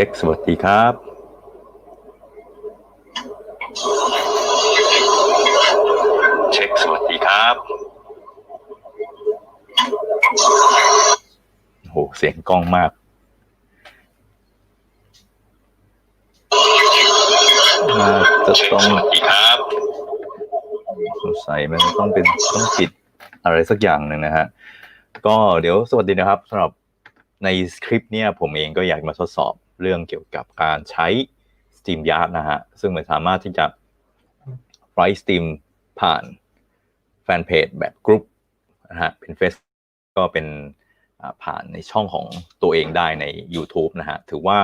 ช็ค สวัสดีครับเช็ค สวัสดีครับโหเสียงกล้องมากน่าจะต้องสวัสดีครับสงสัยมันต้องเป็นต้องปิดอะไรสักอย่างหนึ่งนะฮะก็เดี๋ยวสวัสดีนะครับสำหรับในคลิปเนี่ยผมเองก็อยากมาทดสอบ เรื่องเกี่ยวกับการใช้ Steam Yard นะฮะ ซึ่งมันสามารถที่จะไลฟ์สตรีมผ่านแฟนเพจแบบกรุ๊ปนะฮะเป็นเฟซก็เป็นผ่านในช่องของตัวเองได้ใน YouTube นะฮะ ถือว่า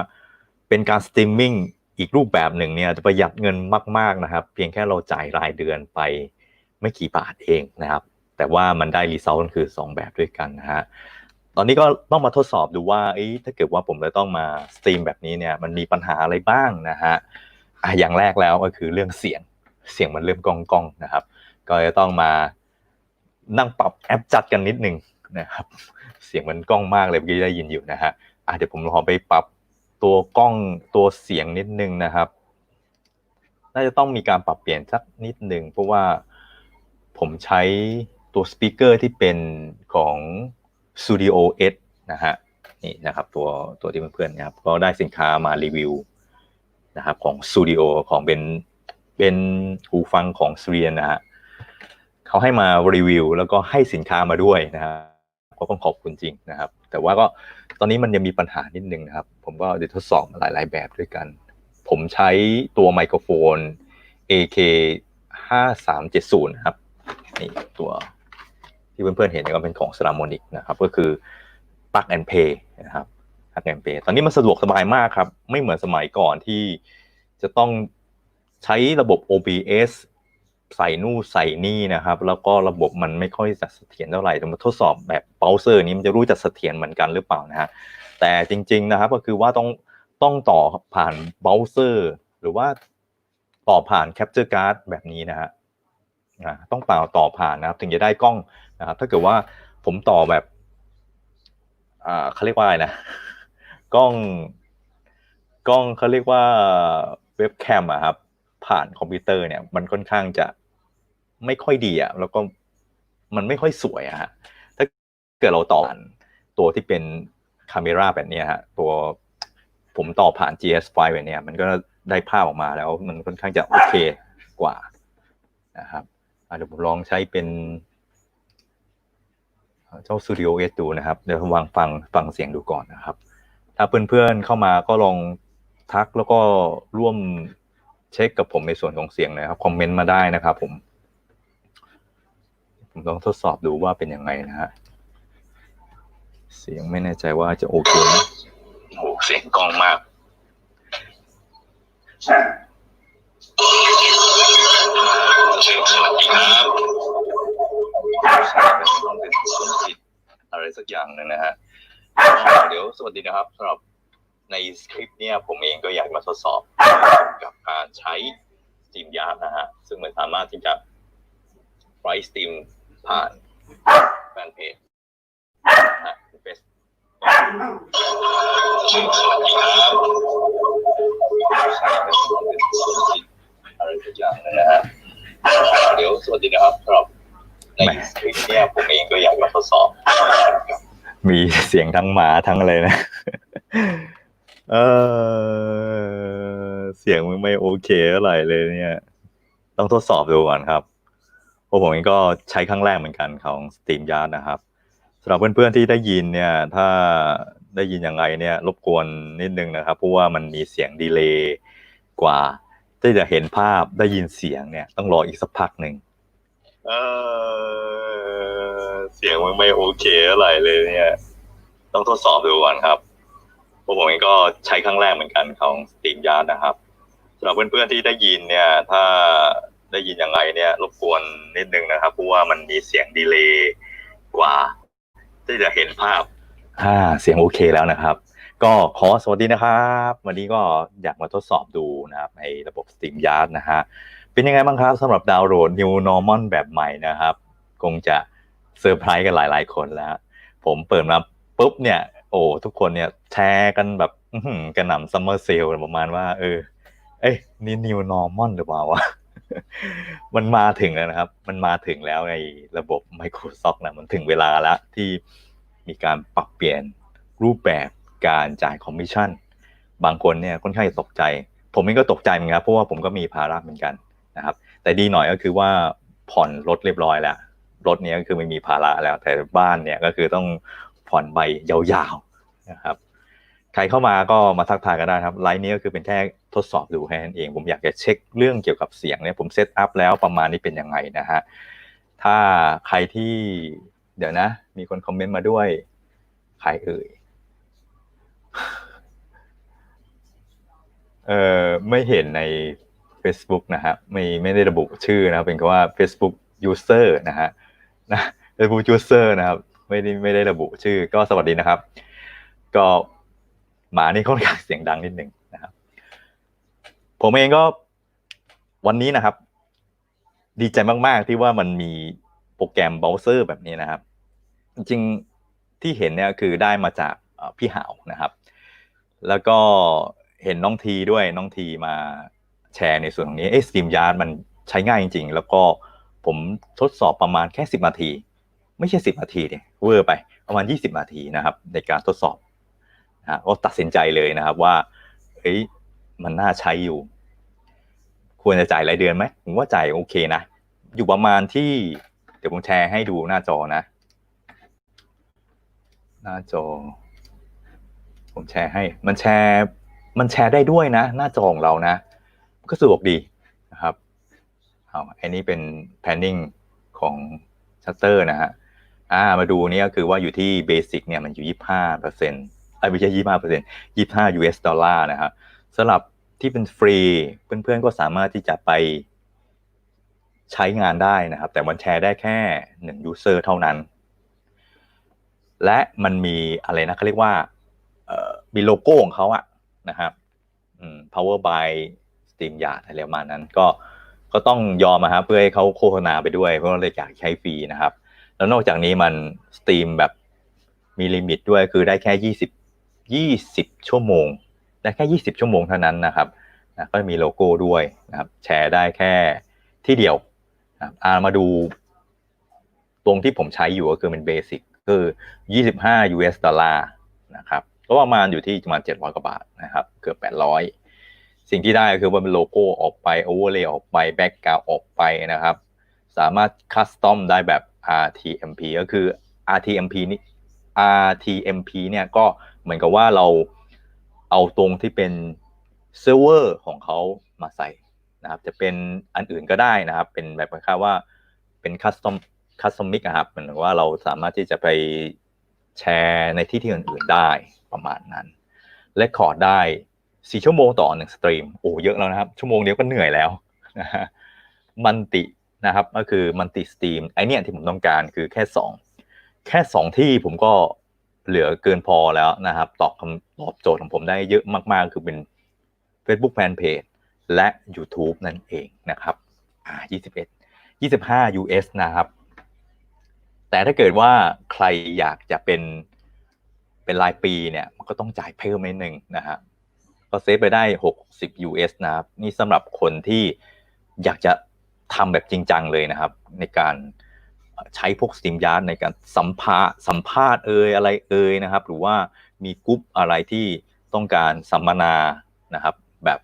เป็นการสตรีมมิ่งอีกรูปแบบหนึ่งเนี่ยจะประหยัดเงินมาก ๆ นะครับ เพียงแค่เราจ่ายรายเดือนไปไม่กี่บาทเองนะครับ แต่ว่ามันได้รีเซลคือ 2 แบบด้วยกันนะฮะ ตอนนี้ก็ต้องมาทดสอบดูว่าถ้าเกิดว่าผมจะต้องมาสตรีมแบบนี้เนี่ยมันมีปัญหาอะไรบ้างนะฮะอะอย่างแรกแล้วก็คือเรื่องเสียงเสียงมันเริ่มกองกองนะครับ ก็จะต้องมานั่งปรับแอปจัดกันนิดนึงนะครับ เสียงมันก้องมากเลยเมื่อกี้ได้ยินอยู่นะฮะอะเดี๋ยวผมลองไปปรับตัวกล้องตัวเสียงนิดนึงนะครับ น่าจะต้องมีการปรับเปลี่ยนสักนิดนึงเพราะว่าผมใช้ตัวสปีกเกอร์ที่เป็นของ Studio S นะฮะนี่นะครับตัวตัวที่เพื่อนๆนะครับก็ได้สินค้ามารีวิวนะครับของ Studio ของเป็นเป็นหูฟังของ s เ r ียนนะฮะเขาให้มารีวิว แล้วก็ให้สินค้ามาด้วยนะฮะก็ต้องขอบคุณจริงนะครับ แต่ว่าก็ตอนนี้มันยังมีปัญหานิดนึงนะครับ ผมก็เดี๋ยวทดสอบหลาย ๆ แบบด้วยกัน ผมใช้ตัวไมโครโฟน AK 5370นะครับนี่ตัว ที่เพื่อนๆเห็นก็เป็นของ s ลามอนิกนะครับก็คือ Plug and Play นะครับ Plug and Play ตอนนี้มันสะดวกสบายมากครับ ไม่เหมือนสมัยก่อนที่จะต้องใช้ระบบ OBS ใส่นู่นใส่นี่นะครับ แล้วก็ระบบมันไม่ค่อยจะเสถียรเท่าไหร่แต่มาทดสอบแบบเบราว์เซอร์นี้มันจะรู้จะเสถียรเหมือนกันหรือเปล่านะฮะแต่จริง ๆนะครับก็คือว่าต้องต้องต่อผ่านเบราว์เซอร์หรือว่าต่อผ่าน Capture Card แบบนี้นะฮะ ต้องเป่าต่อผ่านนะครับ ถึงจะได้กล้องนะครับ ถ้าเกิดว่าผมต่อแบบอ่าเขาเรียกว่าอะไรนะกล้องกล้องเขาเรียกว่าเว็บแคมอะครับ ผ่านคอมพิวเตอร์เนี่ย มันค่อนข้างจะไม่ค่อยดีอะแล้วก็มันไม่ค่อยสวยอะฮะถ้าเกิดเราต่อผ่านตัวที่เป็นคาเมราแบบนี้ฮะตัวผมต่อผ่าน GS5 แบบเนี้ยมันก็ได้ภาพออกมาแล้วมันค่อนข้างจะโอเคกว่านะครับ เดี๋ยวผมลองใช้เป็นเจ้า Studio S ดูนะครับ เดี๋ยวผมวางฟังฟังเสียงดูก่อนนะครับ ถ้าเพื่อนๆเข้ามาก็ลองทักแล้วก็ร่วมเช็คกับผมในส่วนของเสียงนะครับ คอมเมนต์มาได้นะครับผม ผมลองทดสอบดูว่าเป็นยังไงนะฮะ เสียงไม่แน่ใจว่าจะโอเคไหมโอ้เสียงกล้องมาก สักอย่างหนึงนะฮะเดี๋ยวสวัสดีนะครับสำหรับในคลิปเนี้ยผมเองก็อยากมาทดสอบกับการใช้ Steam Yard นะฮะซึ่งมันสามารถที่จะไลฟ์สตรีมผ่านแฟนเพจนะฮะเฟซสวัสดีครับต้องเป็นคนผิดอะไรสักอย่างหนึงนะฮะเดี๋ยวสวัสดีนะครับสำหรับในคลิปเนี้ยผมเองก็อยากมาทดสอบ มีเสียงทั้งหมาทั้งอะไรนะ เออ เสียงมันไม่โอเคเท่าไหร่เลยเนี่ย ต้องทดสอบดูก่อนครับพราะผมเองก็ใช้ครั้งแรกเหมือนกันของ Steam Yard นะครับสำหรับเพื่อนๆที่ได้ยินเนี่ย ถ้าได้ยินยังไงเนี่ย รบกวนนิดนึงนะครับ เพราะว่ามันมีเสียงดีเลย์กว่าที่จะเห็นภาพได้ยินเสียงเนี่ย ต้องรออีกสักพักหนึ่ง เออ เสียงมันไม่โอเคเท่าไหร่เลยเนี่ย ต้องทดสอบดูก่อนครับพราะผมเองก็ใช้ครั้งแรกเหมือนกันของ Steam Yard นะครับสำหรับเพื่อนๆที่ได้ยินเนี่ย ถ้าได้ยินยังไงเนี่ย รบกวนนิดนึงนะครับ เพราะว่ามันมีเสียงดีเลย์กว่า ที่จะเห็นภาพอ่าเสียงโอเคแล้วนะครับ ก็ขอสวัสดีนะครับ วันนี้ก็อยากมาทดสอบดูนะครับในระบบ Steam Yard นะฮะเป็นยังไงบ้างครับสำหรับดาวน์โหลด New Normal แบบใหม่นะครับ คงจะ เซอร์ไพรส์กันหลาย ๆ คนแล้ว ผมเปิดมาปุ๊บเนี่ย โอ้ทุกคนเนี่ยแชร์กันแบบกระหน่ำซัมเมอร์เซลประมาณว่า เออ เอ้ยนี่ new normal หรือเปล่าวะมันมาถึงแล้วนะครับ มันมาถึงแล้วในระบบ Microsoft นะมันถึงเวลาแล้วที่มีการปรับเปลี่ยนรูปแบบการจ่ายคอมมิชชั่น บางคนเนี่ยค่อนข้างจะตกใจ ผมเองก็ตกใจเหมือนกันเพราะว่าผมก็มีภาระเหมือนกันนะครับ แต่ดีหน่อยก็คือว่าผ่อนรถเรียบร้อยแล้ว รถเนี้ยก็คือไม่มีภาระแล้ว แต่บ้านเนี่ยก็คือต้องผ่อนใบยาวๆนะครับใครเข้ามาก็มาทักทายกันได้ครับไลน์นี้ก็คือเป็นแค่ทดสอบดูแค่นั้นเอง ผมอยากจะเช็คเรื่องเกี่ยวกับเสียงเนี่ยผมเซตอัพแล้วประมาณนี้เป็นยังไงนะฮะถ้าใครที่เดี๋ยวนะ มีคนคอมเมนต์มาด้วยใครเอ่ยเอ่อไม่เห็นใน Facebook นะฮะไม่ไม่ได้ระบุชื่อนะเป็นคำว่า Facebook user นะฮะ นะ Facebook user นะครับ ไม่ได้ไม่ได้ระบุชื่อก็สวัสดีนะครับ ก็หมานี่ค่อนข้างเสียงดังนิดหนึ่งนะครับ ผมเองก็วันนี้นะครับ ดีใจมาก ๆ ที่ว่ามันมีโปรแกรมเบราว์เซอร์แบบนี้นะครับ จริงที่เห็นเนี่ยคือได้มาจากพี่หาวนะครับ แล้วก็เห็นน้องทีด้วยน้องทีมาแชร์ในส่วนของนี้เอ๊ะสตรีมยาร์ดมันใช้ง่ายจริง ๆ แล้วก็ ผมทดสอบประมาณแค่สิบนาที ไม่ใช่สิบนาทีเนี่ยเวอร์ไปประมาณยี่สิบนาทีนะครับ ในการทดสอบนะก็ตัดสินใจเลยนะครับว่าเฮ้ยมันน่าใช้อยู่ ควรจะจ่ายรายเดือนไหมผมว่าจ่ายโอเคนะ อยู่ประมาณที่ เดี๋ยวผมแชร์ให้ดูหน้าจอนะ หน้าจอ ผมแชร์ให้ มันแชร์ มันแชร์ได้ด้วยนะ หน้าจอของเรานะ ก็สะดวกดีนะครับ อันนี้เป็น planning ของ Shutter นะฮะอ่ามาดูเนี่ยก็คือว่าอยู่ที่ basic เนี่ยมันอยู่25เปอร์เซ็นต์ไม่ใช่25เปอร์เซ็นต์25 US ดอลลาร์นะครับสำหรับที่เป็นฟรีเพื่อนๆก็สามารถที่จะไปใช้งานได้นะครับ แต่มันแชร์ได้แค่หนึ่ง user เท่านั้น และมันมีอะไรนะเขาเรียกว่าเอ่อมีโลโก้ของเขาอะนะครับอืม power by steam yard อะไรประมาณนั้นก็ ก็ต้องยอมนะครับเพื่อให้เขาโฆษณาไปด้วย เพราะว่าเลยอยากใช้ฟรีนะครับ แล้วนอกจากนี้มันสตรีมแบบมีลิมิตด้วยคือได้แค่ยี่สิบยี่สิบชั่วโมงได้แค่ยี่สิบชั่วโมงเท่านั้นนะครับนะก็มีโลโก้ด้วยนะครับ แชร์ได้แค่ที่เดียวนะครับอามาดูตรงที่ผมใช้อยู่ก็คือเป็นเบสิกคือยี่สิบห้า US ดอลลาร์นะครับก็ประมาณอยู่ที่ประมาณเจ็ดร้อยกว่าบาทนะครับ เกือบแปดร้อย สิ่งที่ได้ก็คือว่าเป็นโลโก้ออกไปโอเวอร์เลย์ออกไปแบ็กกราวออกไปนะครับ สามารถคัสตอมได้แบบ RTMP ก็คือ RTMP นี่ RTMP เนี่ยก็เหมือนกับว่าเราเอาตรงที่เป็นเซิร์ฟเวอร์ของเขามาใส่นะครับ จะเป็นอันอื่นก็ได้นะครับ เป็นแบบคล้ายๆว่าเป็นคัสตอมคัสตอมมิกครับเหมือนว่าเราสามารถที่จะไปแชร์ในที่ที่อื่นๆได้ประมาณนั้นและคอร์ดได้ สี่ชั่วโมงต่อหนึ่งสตรีมโอ้เยอะแล้วนะครับ ชั่วโมงเดียวก็เหนื่อยแล้วนะฮะมันตินะครับก็คือมันติสตรีมไอเนี้ยที่ผมต้องการคือแค่สองแค่สองที่ผมก็เหลือเกินพอแล้วนะครับ ตอบคำตอบโจทย์ของผมได้เยอะมากๆ คือเป็น Facebook Fanpage และ YouTube นั่นเองนะครับอ่า21 25 US นะครับ แต่ถ้าเกิดว่าใครอยากจะเป็นเป็นรายปีเนี่ย มันก็ต้องจ่ายเพิ่มนิดนึงนะฮะ ก็เซฟไปได้ 60 US นะครับ นี่สำหรับคนที่อยากจะทำแบบจริงจังเลยนะครับ ในการใช้พวก Steam Yard ในการสัมภาสัมภาษณ์เอ่ยอะไรเอ่ยนะครับ หรือว่ามีกรุ๊ปอะไรที่ต้องการสัมมนานะครับ แบบ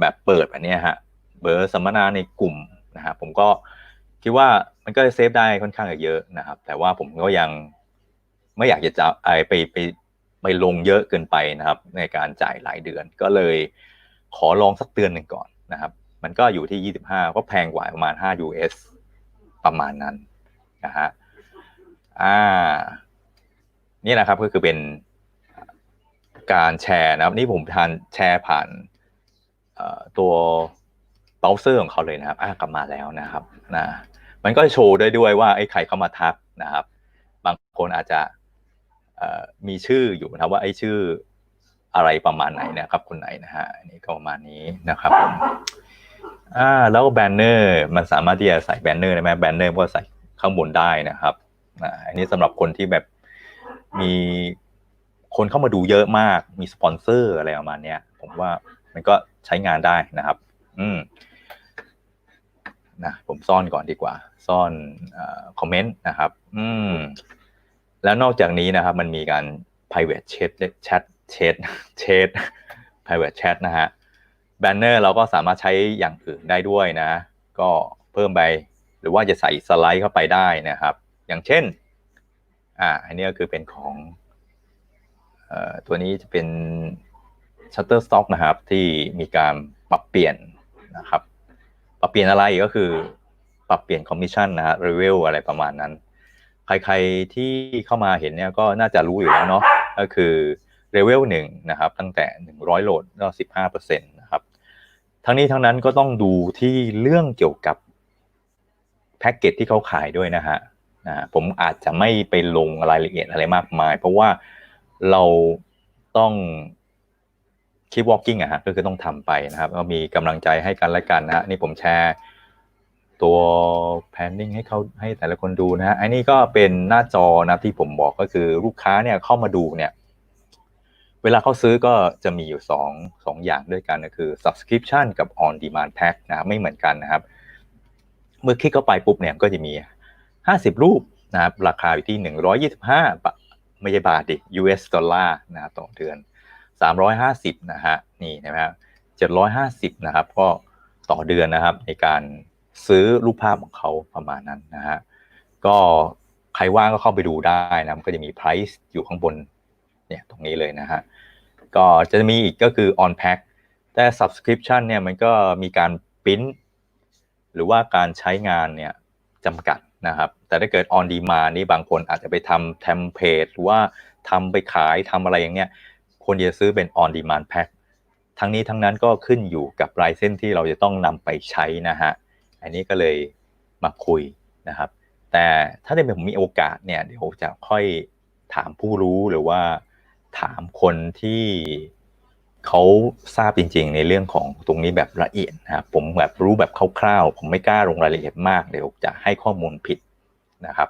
แบบเปิดแบบนี้ฮะเบอร์สัมมนาในกลุ่มนะฮะผมก็คิดว่ามันก็เซฟได้ค่อนข้างเยอะนะครับ แต่ว่าผมก็ยังไม่อยากจะจะไปไป ไปลงเยอะเกินไปนะครับ ในการจ่ายหลายเดือน ก็เลยขอลองสักเดือนหนึ่งก่อนนะครับ มันก็อยู่ที่ 25 ก็แพงกว่าประมาณ 5 US ประมาณนั้นนะฮะอ่านี่นะครับก็คือเป็นการแชร์นะครับ นี่ผมทานแชร์ผ่านตัวเบราว์เซอร์ของเขาเลยนะครับอ่ากลับมาแล้วนะครับนะมันก็โชว์ได้ด้วยว่าไอ้ใครเข้ามาทักนะครับ บางคนอาจจะ มีชื่ออยู่นะครับว่าไอ้ชื่ออะไรประมาณไหนนะครับคนไหนนะฮะนนี้ก็ประมาณนี้นะครับอ่าแล้วแบนเนอร์มันสามารถที่จะใส่แบนเนอร์ได้ไหมแบนเนอร์ก็ใส่ข้างบนได้นะครับอ่าอันนี้สำหรับคนที่แบบมีคนเข้ามาดูเยอะมากมีสปอนเซอร์อะไรประมาณเนี้ยผมว่ามันก็ใช้งานได้นะครับ อืมนะผมซ่อนก่อนดีกว่า ซ่อนคอมเมนต์นะครับ อืม แล้วนอกจากนี้นะครับมันมีการ private chat chat chat chat private chat นะฮะแบนเนอร์เราก็สามารถใช้อย่างอื่นได้ด้วยนะ ก็เพิ่มไปหรือว่าจะใส่สไลด์เข้าไปได้นะครับ อย่างเช่นอ่าอันนี้ก็คือเป็นของเอ่อตัวนี้จะเป็น Shutterstock นะครับที่มีการปรับเปลี่ยนนะครับ ปรับเปลี่ยนอะไรก็คือปรับเปลี่ยนคอมมิชชั่นนะฮะเรเวลอะไรประมาณนั้น ใครๆที่เข้ามาเห็นเนี่ยก็น่าจะรู้อยู่แล้วเนาะก็คือเลเวลหนึ่งนะครับตั้งแต่หนึ่งร้อยโหลดก็สิบห้าเปอร์เซ็นต์นะครับทั้งนี้ทั้งนั้นก็ต้องดูที่เรื่องเกี่ยวกับแพ็กเกจที่เขาขายด้วยนะฮะนะผมอาจจะไม่ไปลงรายละเอียดอะไรมากมาย เพราะว่าเราต้องคิด walking อะฮะก็คือต้องทำไปนะครับก็มีกำลังใจให้กันและกันนะฮะนี่ผมแชร์ ตัว planning ให้เขาให้แต่ละคนดูนะฮะอันนี้ก็เป็นหน้าจอนะที่ผมบอกก็คือลูกค้าเนี่ยเข้ามาดูเนี่ย เวลาเขาซื้อก็จะมีอยู่สองสองอย่างด้วยกันก็คือ subscription กับ on demand pack นะไม่เหมือนกันนะครับ เมื่อคลิกเข้าไปปุ๊บเนี่ยก็จะมี 50 รูปนะครับราคาอยู่ที่ 125บาทไม่ใช่บาทดิ US ดอลลาร์นะครับต่อเดือน 350 นะฮะนี่นะครับ750 นะครับ ก็ต่อเดือนนะครับในการ ซื้อรูปภาพของเขาประมาณนั้นนะฮะก็ใครว่างก็เข้าไปดูได้นะมันก็จะมี price อยู่ข้างบนเนี่ยตรงนี้เลยนะฮะก็จะมีอีกก็คือ on pack แต่ subscription เนี่ยมันก็มีการปริ้นหรือว่าการใช้งานเนี่ยจำกัดนะครับ แต่ถ้าเกิด on demand นี่บางคนอาจจะไปทำเทมเพลตหรือว่าทำไปขายทำอะไรอย่างเงี้ยควรจะซื้อเป็น on demand pack ทั้งนี้ทั้งนั้นก็ขึ้นอยู่กับลายเส้นที่เราจะต้องนำไปใช้นะฮะ อันนี้ก็เลยมาคุยนะครับ แต่ถ้าได้เป็นผมมีโอกาสเนี่ยเดี๋ยวจะค่อยถามผู้รู้หรือว่าถามคนที่เขาทราบจริง ๆ ในเรื่องของตรงนี้แบบละเอียดนะครับผมแบบรู้แบบคร่าวๆ ผมไม่กล้าลงรายละเอียดมากเดี๋ยวจะให้ข้อมูลผิดนะครับ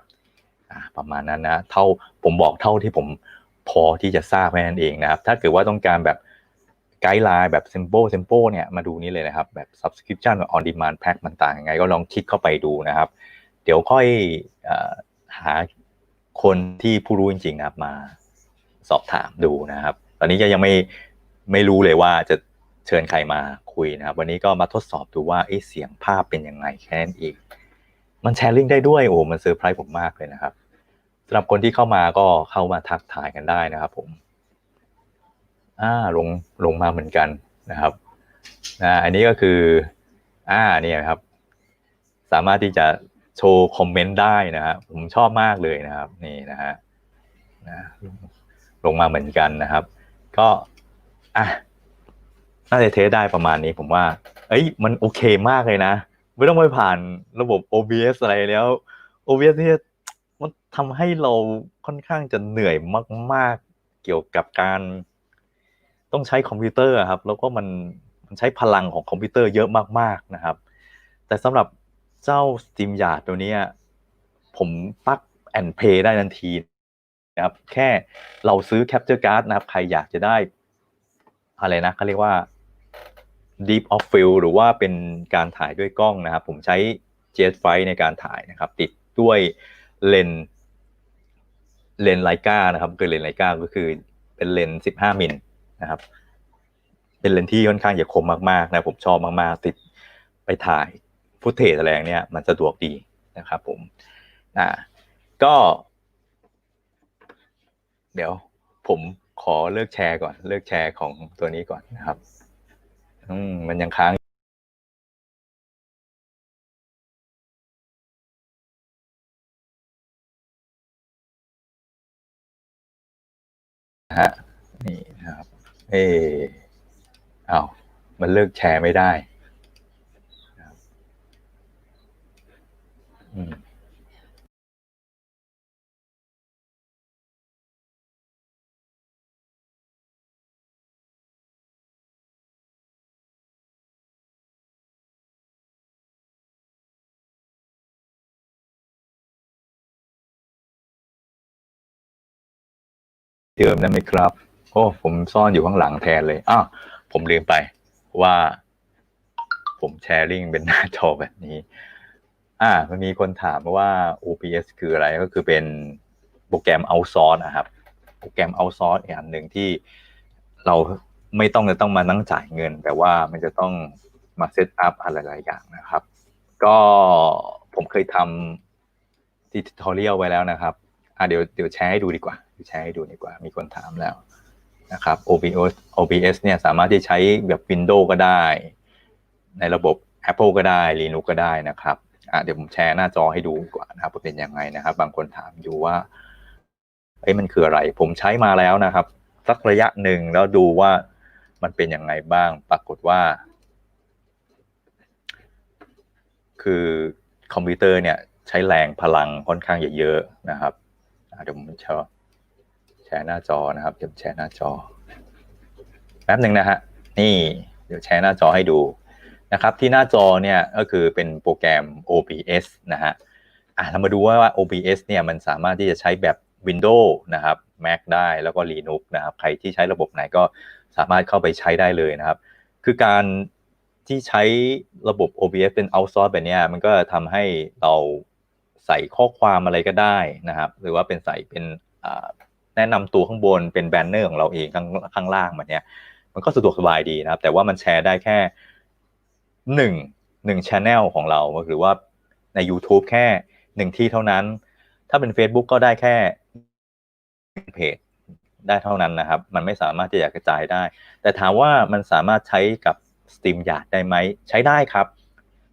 ประมาณนั้นนะเท่าผมบอกเท่าที่ผมพอที่จะทราบแค่นั้นเองนะครับ ถ้าเกิดว่าต้องการแบบ ไกด์ไลน์แบบ simple simple เนี่ยมาดูนี้เลยนะครับ แบบ subscription on demand pack มันต่างยังไง ก็ลองคลิกเข้าไปดูนะครับ เดี๋ยวค่อยหาคนที่ผู้รู้จริงๆนะครับมาสอบถามดูนะครับ ตอนนี้ยังไม่ไม่รู้เลยว่าจะเชิญใครมาคุยนะครับ วันนี้ก็มาทดสอบดูว่าเสียงภาพเป็นยังไงแค่นั้นเองมันแชร์ลิงก์ได้ด้วยโอ้มันเซอร์ไพรส์ผมมากเลยนะครับสำหรับคนที่เข้ามาก็เข้ามาทักทายกันได้นะครับผม อ่าลงลงมาเหมือนกันนะครับอ่าอันนี้ก็คืออ่าเนี่ยครับ สามารถที่จะโชว์คอมเมนต์ได้นะฮะผมชอบมากเลยนะครับ นี่นะฮะนะลงมาเหมือนกันนะครับ ก็อะน่าจะเทสได้ประมาณนี้ผมว่า เอ้ย มันโอเคมากเลยนะ ไม่ต้องไปผ่านระบบ OBS อะไรแล้ว OBS เนี่ยมันทำให้เราค่อนข้างจะเหนื่อยมาก ๆ เกี่ยวกับการ ต้องใช้คอมพิวเตอร์ครับ แล้วก็มันมันใช้พลังของคอมพิวเตอร์เยอะมากๆนะครับ แต่สำหรับเจ้า Steam Yard ตัวนี้ผมปักแอนเพย์ได้ทันทีนะครับแค่เราซื้อ Capture Card นะครับ ใครอยากจะได้ อะไรนะเขาเรียกว่า Deep of Field หรือว่าเป็นการถ่ายด้วยกล้องนะครับ ผมใช้ GS5 ในการถ่ายนะครับ ติดด้วยเลนเลนไลกานะครับคือเลนไลกาก็คือเป็นเลน 15 มิล นะครับ เป็นเลนที่ค่อนข้างจะคมมากๆนะผมชอบมากๆ ติดไปถ่ายฟุตเทจอะไรเนี่ยมันสะดวกดีนะครับผมอ่าก็ เดี๋ยวผมขอเลิกแชร์ก่อน เลิกแชร์ของตัวนี้ก่อนนะครับ อืมมันยังค้างฮะนี่ เออเอามันเลิกแชร์ไม่ได้อืมเดิมได้ไหมครับ โอ้ ผมซ่อนอยู่ข้างหลังแทนเลยอ้าวผมลืมไปว่า ผมแชร์ลิงเป็นหน้าจอแบบนี้ อ่า มันมีคนถามว่า OBS คืออะไรก็คือเป็นโปรแกรม outsource นะครับ โปรแกรม outsource อีกอันหนึ่งที่เราไม่ต้องจะต้องมานั่งจ่ายเงิน แต่ว่ามันจะต้องมาเซตอัพอะไรหลายอย่างนะครับ ก็ผมเคยทำทิทอเรียลไว้แล้วนะครับ อะเดี๋ยวเดี๋ยวแชร์ให้ดูดีกว่าเดี๋ยวแชร์ให้ดูดีกว่า มีคนถามแล้ว นะครับ OBS OBS เนี่ยสามารถที่ใช้แบบ Windows ก็ได้ ในระบบ Apple ก็ได้ Linux ก็ได้นะครับอะเดี๋ยวผมแชร์หน้าจอให้ดูกว่านะครับเป็นยังไงนะครับ บางคนถามอยู่ว่าเอ้ยมันคืออะไร ผมใช้มาแล้วนะครับ สักระยะหนึ่งแล้วดูว่ามันเป็นยังไงบ้าง ปรากฏว่า คือคอมพิวเตอร์เนี่ยใช้แรงพลังค่อนข้างเยอะๆนะครับเดี๋ยวผมแช ร์แชร์หน้าจอนะครับเดี๋ยวแชร์หน้าจอแป๊บหนึ่งนะฮะนี่เดี๋ยวแชร์หน้าจอให้ดูนะครับ ที่หน้าจอเนี่ยก็คือเป็นโปรแกรม OBS นะฮะอะเรามาดูว่า OBS เนี่ยมันสามารถที่จะใช้แบบ Windows นะครับ Mac ได้แล้วก็ Linux นะครับ ใครที่ใช้ระบบไหนก็สามารถเข้าไปใช้ได้เลยนะครับ คือการที่ใช้ระบบ OBS เป็น outsource แบบนี้มันก็ทำให้เราใส่ข้อความอะไรก็ได้นะครับ หรือว่าเป็นใส่เป็น แนะนำตัวข้างบนเป็นแบนเนอร์ของเราเองข้างข้างล่างแบบเนี้ยมันก็สะดวกสบายดีนะครับ แต่ว่ามันแชร์ได้แค่หนึ่งหนึ่งชแนลของเราหรือว่าใน YouTube แค่หนึ่งที่เท่านั้น ถ้าเป็น Facebook ก็ได้แค่เพจได้เท่านั้นนะครับ มันไม่สามารถที่จะกระจายได้ แต่ถามว่ามันสามารถใช้กับ Steam Yard ได้ไหม ใช้ได้ครับ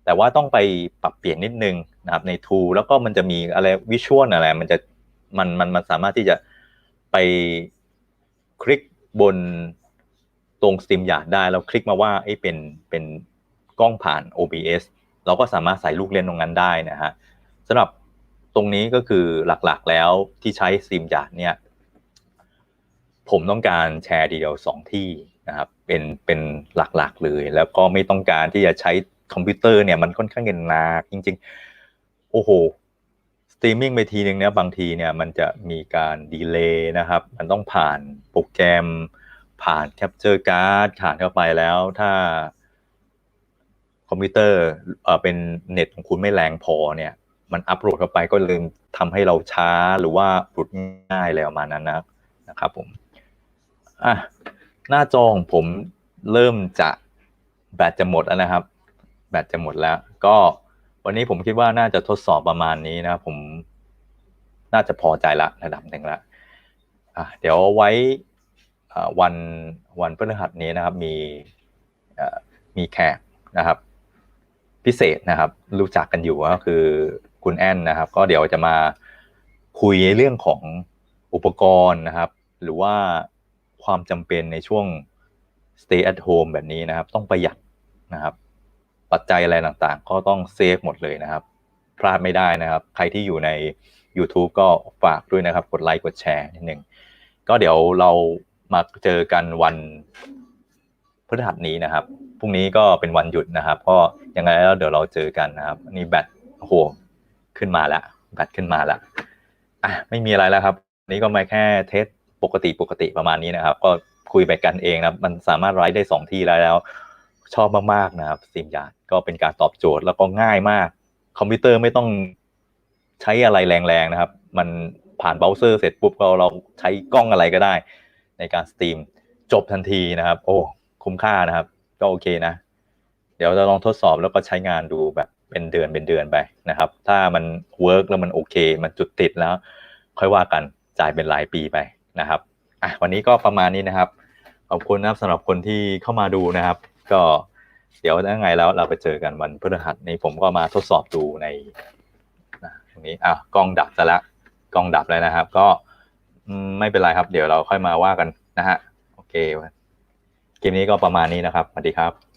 แต่ว่าต้องไปปรับเปลี่ยนนิดนึงนะครับใน Tool แล้วก็มันจะมีอะไรวิชวลอะไร มันจะมันมันมันสามารถที่จะ ไปคลิกบนตรง Steam Yard ได้แล้วคลิกมาว่าไอ้เป็นเป็นกล้องผ่าน OBS เราก็สามารถใส่ลูกเล่นตรงนั้นได้นะฮะสำหรับตรงนี้ก็คือหลักๆแล้วที่ใช้ Steam Yard เนี่ยผมต้องการแชร์ทีเดียวสองที่นะครับเป็นเป็นหลักๆเลย แล้วก็ไม่ต้องการที่จะใช้คอมพิวเตอร์เนี่ยมันค่อนข้างเงินหนักจริง ๆ โอ้โห ตรีมมิ่งไปทีนึงเนี่ยบางทีเนี่ยมันจะมีการดีเลย์นะครับ มันต้องผ่านโปรแกรม ผ่านแคปเจอร์การ์ดผ่านเข้าไปแล้ว ถ้าคอมพิวเตอร์เป็นเน็ตของคุณไม่แรงพอเนี่ย มันอัปโหลดเข้าไปก็ลืมทำให้เราช้าหรือว่าหลุดง่ายอะไรประมาณนั้นนะนะครับผมอะหน้าจอของผมเริ่มจะแบตจะหมดแล้วนะครับ แบตจะหมดแล้ว ก็ วันนี้ผมคิดว่าน่าจะทดสอบประมาณนี้นะ ผมน่าจะพอใจละระดับหนึ่งละะเดี๋ยวไว้วันวันพฤหัสนี้นะครับ มีมีแขกนะครับ พิเศษนะครับ รู้จักกันอยู่ก็คือคุณแอนนะครับ ก็เดี๋ยวจะมาคุยเรื่องของอุปกรณ์นะครับ หรือว่าความจำเป็นในช่วง stay at home แบบนี้นะครับ ต้องประหยัดนะครับ ปัจจัยอะไรต่างๆ ก็ต้องเซฟหมดเลยนะครับ พลาดไม่ได้นะครับ ใครที่อยู่ใน YouTube ก็ฝากด้วยนะครับ กดไลค์กดแชร์นิดนึงก็เดี๋ยวเรามาเจอกันวันพฤหัสนี้นะครับพรุ่งนี้ก็เป็นวันหยุดนะครับ ก็ยังไงแล้วเดี๋ยวเราเจอกันนะครับนี่แบตโอ้โหขึ้นมาแล้วแบตขึ้นมาแล้วอะไม่มีอะไรแล้วครับ นี่ก็มาแค่เทสปกติปกติประมาณนี้นะครับ ก็คุยไปกันเองนะมันสามารถไลฟ์ได้สองที่แล้ว ชอบมากๆนะครับซิมยาดก็เป็นการตอบโจทย์แล้วก็ง่ายมาก คอมพิวเตอร์ไม่ต้องใช้อะไรแรงๆนะครับ มันผ่านเบราว์เซอร์เสร็จปุ๊บเราเราใช้กล้องอะไรก็ได้ ในการสตรีมจบทันทีนะครับ โอ้คุ้มค่านะครับ ก็โอเคนะ เดี๋ยวจะลองทดสอบแล้วก็ใช้งานดูแบบเป็นเดือนเป็นเดือนไปนะครับ ถ้ามันเวิร์กแล้วมันโอเค มันจุดติดแล้ว ค่อยว่ากันจ่ายเป็นรายปีไปนะครับอะวันนี้ก็ประมาณนี้นะครับ ขอบคุณนะครับสำหรับคนที่เข้ามาดูนะครับ ก็เดี๋ยวยังไงแล้วเราไปเจอกันวันพฤหัสนี้ผมก็มาทดสอบดูในตรงนี้อะกล้องดับซะละกล้องดับเลยนะครับ ก็ไม่เป็นไรครับ เดี๋ยวเราค่อยมาว่ากันนะฮะโอเคเกมนี้ก็ประมาณนี้นะครับสวัสดีครับ